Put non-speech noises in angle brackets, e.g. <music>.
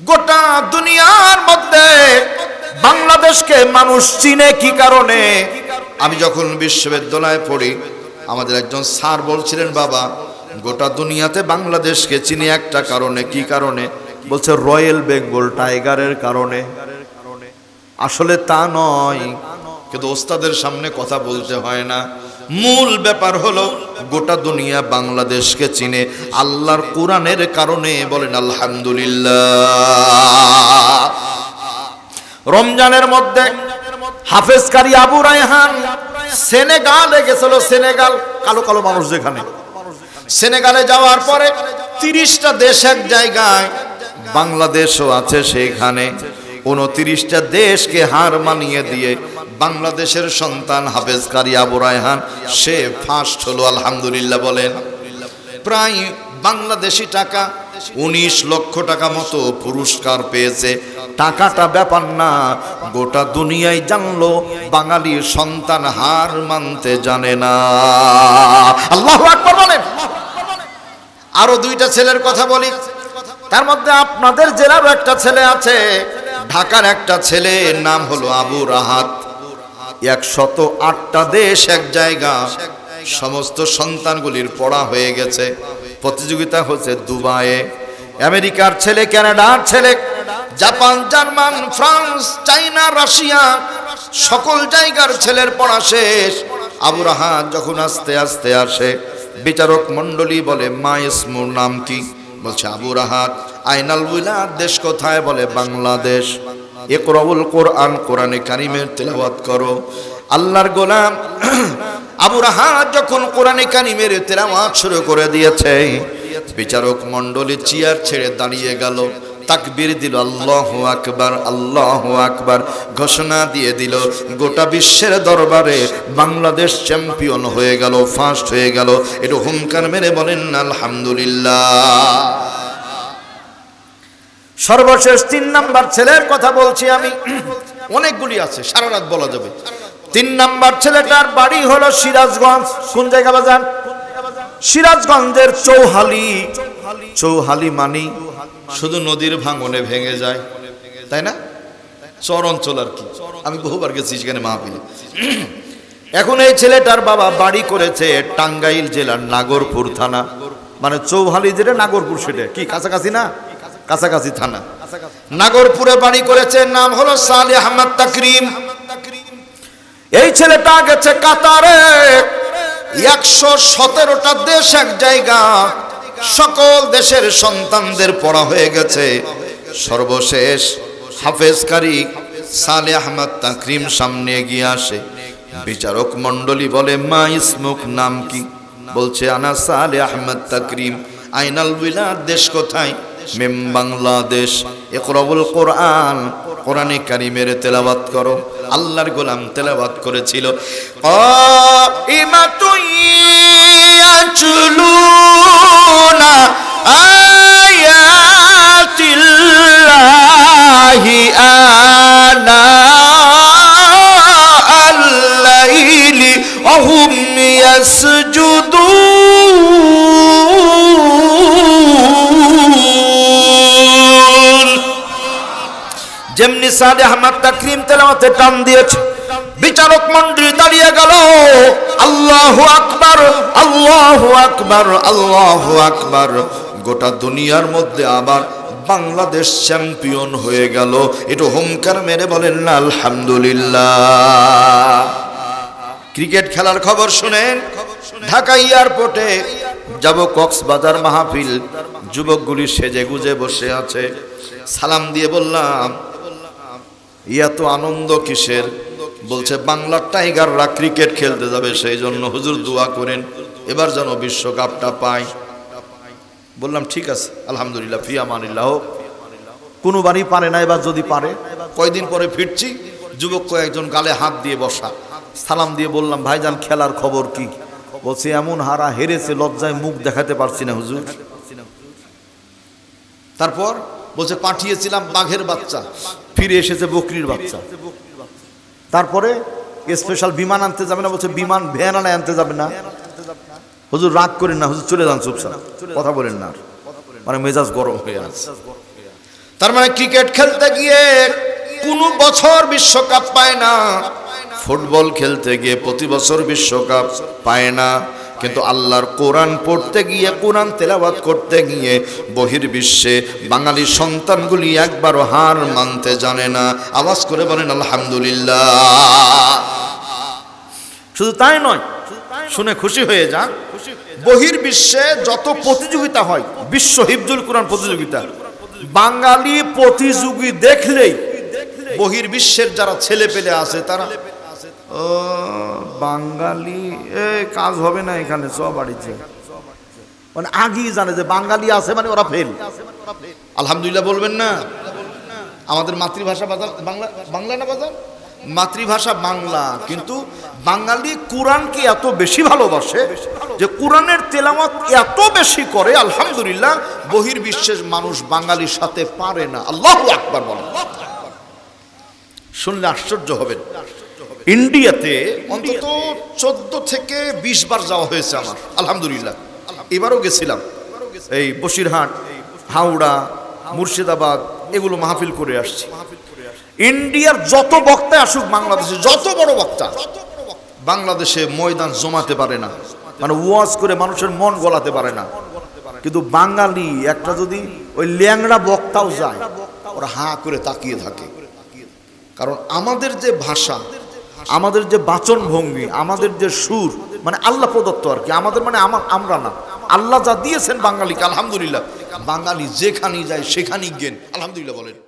গোটা দুনিয়ার মধ্যে বাংলাদেশকে মানুষ চিনে কি কারণে? আমি যখন বিশ্ববিদ্যালয়ে পড়ি, আমাদের একজন স্যার বলছিলেন, বাবা, গোটা দুনিয়াতে বাংলাদেশকে চিনি একটা কারণে কি কারণে? বলছে, রয়্যাল বেঙ্গল টাইগারের কারণে। আসলে তা নয়, কিন্তু ওস্তাদের সামনে কথা বলতে হয় না। মূল ব্যাপার হলো গোটা দুনিয়া বাংলাদেশকে চিনে। আল্লাহর কোরআনের কারণে বলেন, আলহামদুলিল্লাহ। রমজানের মধ্যে হাফেজ কারি আবু রায়হান সেনেগালে গেছিল, সেনেগাল, কালো কালো মানুষ যেখানে। সেনেগালে যাওয়ার পরে তিরিশটা দেশ এক জায়গায়, বাংলাদেশও আছে সেখানে। উনত্রিশটা দেশকে হার মানিয়ে দিয়ে বাংলাদেশের সন্তান হাফেজ কারি আবু রায়হান, সে ফার্স্ট হলো, আলহামদুলিল্লাহ বলেন। প্রায় বাংলাদেশি টাকা, উনিশ লক্ষ টাকা মতো পুরস্কার পেয়েছে। টাকাটা ব্যাপার না, গোটা দুনিয়ায় জানলো বাঙালির সন্তান হার মানতে জানে না। আল্লাহ বলেন। আরও দুইটা ছেলের কথা বলি। তার মধ্যে আপনাদের জেলারও একটা ছেলে আছে, ঢাকার একটা ছেলে নাম হলো আবু রাহাত। একশত আটটা দেশ এক জায়গা। সমস্ত সন্তানগুলির পড়া হয়ে গেছে। প্রতিযোগিতা হচ্ছে দুবাইয়ে। আমেরিকার ছেলে ক্যানাডার ছেলে, Japan, German, France, China, Russia, সকল জায়গার ছেলের পড়া শেষ। আবু রাহাত যখন আস্তে আস্তে আসে, বিচারক মণ্ডলী বলে, মা ইসমুর নাম কি? বলছে, আবু রাহাত আইনাল উইলার দেশ কোথায়? বলে, বাংলাদেশ। একরাউল কোরআন, কোরআনে কারিমের তেলাওয়াত করো। আল্লাহর গোলাম <clears throat> আবু রাহাত যখন কোরআনে কারিমের তেলাওয়াত শুরু করে দিয়েছে, বিচারক মণ্ডলী চেয়ার ছেড়ে দাঁড়িয়ে গেল। তাকবীর দিল, আল্লাহ আকবার আল্লাহ আকবার। ঘোষণা দিয়ে দিল, গোটা বিশ্বের দরবারে বাংলাদেশ চ্যাম্পিয়ন হয়ে গেল, ফার্স্ট হয়ে গেল। একটু হুমকার মেরে বলেন, আলহামদুলিল্লাহ। সর্বশেষ তিন নাম্বার ছেলের কথা বলছি আমি। অনেকগুলি আছে, সারা রাত বলা যাবে। তিন নাম্বার ছেলেটার বাড়ি হলো সিরাজগঞ্জ। কোন জায়গা বাজান সিরাজগঞ্জের চৌহালি। চৌহালি মানি শুধু নদীর ভাঙনে ভেঙে যায়। তাই না? চর অঞ্চল আর কি। আমি বহুবার গেছি সেখানে মাহফিলে। এখন এই ছেলেটার বাবা বাড়ি করেছে টাঙ্গাইল জেলার নাগরপুর থানা। মানে চৌহালি যেটা, নাগরপুর সেটা। কি, কাছাকাছি না? কাছাকাছি থানা। নাগরপুরে বাড়ি করেছে, নাম হলো সালে আহমদ তাকরিম। এই ছেলেটা গেছে কাতারে, একশো সতেরোটা দেশ এক জায়গা, সকল দেশের সন্তানদের পড়া হয়ে গেছে। সর্বশেষ হাফেজকারী সালে আহমদ তাকরিম সামনে এগিয়ে আসে। বিচারক মণ্ডলী বলে, মা ইসমুক নাম কি? বলছে, আনা সালে আহমদ তাকরিম। আইনাল বিলার দেশ কোথায়? মেম বাংলাদেশ একরবুল কোরআন কোরআনে কারিমের তেলাবাত করো। আল্লাহর গোলাম তেলাবাত করেছিল। ইয়াতলুনা আয়াতিল্লাহি সাদে আহমদ তাকরিম তেলাওয়াতে টান দিয়েছে। বিচারক মন্ডলী দাঁড়িয়ে গেল। আল্লাহু আকবার আল্লাহু আকবার আল্লাহু আকবার। গোটা দুনিয়ার মধ্যে আবার বাংলাদেশ চ্যাম্পিয়ন হয়ে গেল। একটু হুমকার মেরে বলেন না, আলহামদুলিল্লাহ। ক্রিকেট খেলার খবর শুনেন। ঢাকা এয়ারপোর্টে যাব কক্সবাজার মাহফিল। যুবকগুলি সেজে গুজে বসে আছে। সালাম দিয়ে বললাম ইয়া তো আনন্দ কিসের? বলছে, বাংলার টাইগাররা ক্রিকেট খেলতে যাবে সেই জন্য হুজুর দোয়া করেন, এবার যেন বিশ্বকাপটা পাই বললাম, ঠিক আছে, আলহামদুলিল্লাহ ফিয়া মানিল্লাহ হোক। কোনো বাড়ি পারে না, এবার যদি পারে। কয়দিন পরে ফিরছি, যুবক কয়েকজন গালে হাত দিয়ে বসা। সালাম দিয়ে বললাম, ভাইজান, খেলার খবর কি? বলছে, এমন হারা হেরেছে, লজ্জায় মুখ দেখাতে পারছি না হুজুর। তারপর বলছে, পাঠিয়েছিলাম বাঘের বাচ্চা। ফিরে এসেছে বকরির বাচ্চা। তারপরে স্পেশাল বিমান আনতে যাবে না বলছে বিমান ভ্যান আনায় আনতে যাবে না। হুজুর রাগ করেন না হুজুর চলে যান চুপচাপ। কথা বলেন না মানে মেজাজ গরম হয়ে আছে। তার মানে ক্রিকেট খেলতে গিয়ে কোনো বছর বিশ্বকাপ পায় না। ফুটবল খেলতে গিয়ে প্রতি বছর বিশ্বকাপ পায় না। কিন্তু আল্লাহর কোরআন পড়তে গিয়ে, কোরআন তেলাওয়াত করতে গিয়ে বহির্বিশ্বে বাঙালি সন্তানগুলি একবারও হার মানতে জানে না। আওয়াজ করে বলেন, আলহামদুলিল্লাহ। শুধু তাই নয়, শুনে খুশি হয়ে যান। বহির্বিশ্বে যত প্রতিযোগিতা হয়, বিশ্ব হিফজুল কোরআন প্রতিযোগিতা, বাঙালি প্রতিযোগী দেখলেই বহির্বিশ্বের যারা ছেলে পেলে আছে, তারা ও, বাঙালি এ কাজ হবে না এখানে, সব বাড়িতে। মানে আগেই জানে যে বাঙালি আছে মানে ওরা ফেল আলহামদুলিল্লাহ বলবেন না? আমাদের মাতৃভাষা বাজার, বাংলা বাংলা না বাজার? মাতৃভাষা বাংলা। কিন্তু বাঙালি কোরআনকে এত বেশি ভালোবাসে যে কোরআনের তেলাওয়াত এত বেশি করে, আলহামদুলিল্লাহ, বহির্বিশ্বের মানুষ বাঙালির সাথে পারে না। আল্লাহ আকবার বলেন। শুনলে আশ্চর্য হবেন। ইন্ডিয়াতে অন্তত চোদ্দ থেকে বিশ বার যাওয়া হয়েছে আমার। আলহামদুলিল্লাহ। এবারও গেছিলাম। এই বসিরহাট হাওড়া মুর্শিদাবাদ এগুলো মাহফিল করে আসছি। ইন্ডিয়ার যত বক্তা আসুক বাংলাদেশে যত বড় বক্তা। বাংলাদেশে ময়দান জমাতে পারে না। মানে ওয়াজ করে মানুষের মন গলাতে পারে না। কিন্তু বাঙালি একটা যদি ওই ল্যাংড়া বক্তাও যায় ওরা হা করে তাকিয়ে থাকে। কারণ আমাদের যে ভাষা আমাদের যে বাচন ভঙ্গি, আমাদের যে সুর মানে আল্লাহ প্রদত্ত আর কি। আমাদের মানে আমার, আমরা না। আল্লাহ যা দিয়েছেন বাঙালিকে, আলহামদুলিল্লাহ। বাঙালি যেখানেই যায়, সেখানেই গেন আলহামদুলিল্লাহ বলেন।